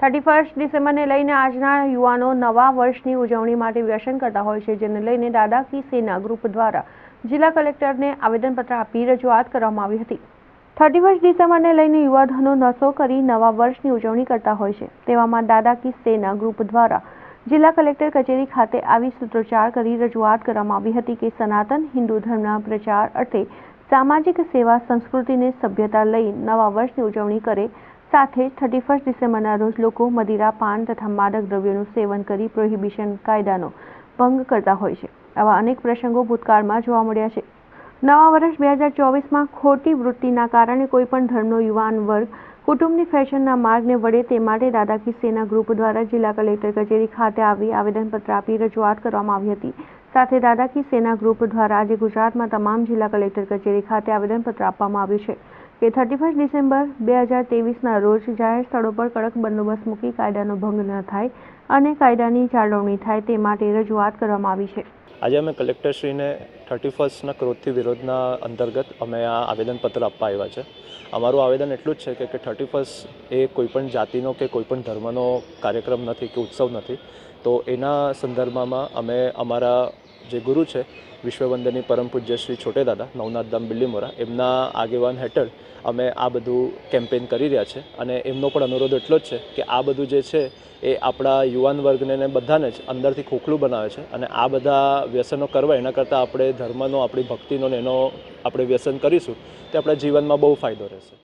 Thirty first ડિસેમ્બરને લઈને આજના યુવાનો નવા વર્ષની ઉજવણી માટે વ્યસન કરતા હોય છે, જેને લઈને દાદા કી સેના ગ્રુપ દ્વારા જિલ્લા કલેક્ટરને આવેદનપત્ર આપી રજૂઆત કરવામાં આવી હતી. થર્ટી ફર્સ્ટ ડિસેમ્બરને લઈને યુવાધનો નશો કરી નવા વર્ષની ઉજવણી કરતા હોય છે. તેવામાં દાદા કી સેના ગ્રુપ દ્વારા જિલ્લા કલેક્ટર કચેરી ખાતે આવી સૂત્રોચ્ચાર કરી રજૂઆત કરવામાં આવી હતી કે સનાતન હિન્દુ ધર્મના પ્રચાર અર્થે સામાજિક સેવા સંસ્કૃતિને સભ્યતા લઈ નવા વર્ષની ઉજવણી કરે સાથે થર્ટી ફર્સ્ટ ડિસેમ્બરના રોજ લોકો મદિરા, પાન તથા માદક દ્રવ્યોનું સેવન કરી પ્રોહિબિશન કાયદાનો ભંગ કરતા હોય છે. આવા અનેક પ્રસંગો ભૂતકાળમાં જોવા મળ્યા છે. નવા વર્ષ બે હજાર ચોવીસમાં ખોટી વૃત્તિના કારણે કોઈપણ ધર્મનો યુવાન વર્ગ કુટુંબની ફેશનના માર્ગને વળે તે માટે દાદા કી સેના ગ્રુપ દ્વારા જિલ્લા કલેક્ટર કચેરી ખાતે આવી આવેદનપત્ર આપી રજૂઆત કરવામાં આવી હતી. સાથે દાદા કી સેના ગ્રુપ દ્વારા આજે ગુજરાતમાં તમામ જિલ્લા કલેક્ટર કચેરી ખાતે આવેદનપત્ર આપવામાં આવ્યું છે. કે થર્ટી ફર્સ્ટ ડિસેમ્બર બે હજાર તેવીસના રોજ જાહેર સ્થળો પર કડક બંદોબસ્ત મૂકી કાયદાનો ભંગ ન થાય અને કાયદાની જાળવણી થાય તે માટે રજૂઆત કરવામાં આવી છે. આજે અમે કલેક્ટરશ્રીને થર્ટી ફર્સ્ટના ક્રોધથી વિરોધના અંતર્ગત અમે આ આવેદનપત્ર આપવા આવ્યા છે. અમારું આવેદન એટલું જ છે કે થર્ટી ફર્સ્ટ એ કોઈપણ જાતિનો કે કોઈપણ ધર્મનો કાર્યક્રમ નથી કે ઉત્સવ નથી. તો એના સંદર્ભમાં અમે અમારા જે ગુરુ છે વિશ્વવંદની પરમ પૂજ્ય શ્રી છોટે દાદા નવનાથધામ બિલ્લીમોરા એમના આગેવાન હેઠળ અમે આ બધું કેમ્પેન કરી રહ્યા છે. અને એમનો પણ અનુરોધ એટલો જ છે કે આ બધું જે છે, એ આપણા યુવાન વર્ગને ને બધાને જ અંદરથી ખોખલું બનાવે છે. અને આ બધા વ્યસનો કરવા, એના કરતાં આપણે ધર્મનો, આપણી ભક્તિનો ને એનો આપણે વ્યસન કરીશું, તે આપણા જીવનમાં બહુ ફાયદો રહેશે.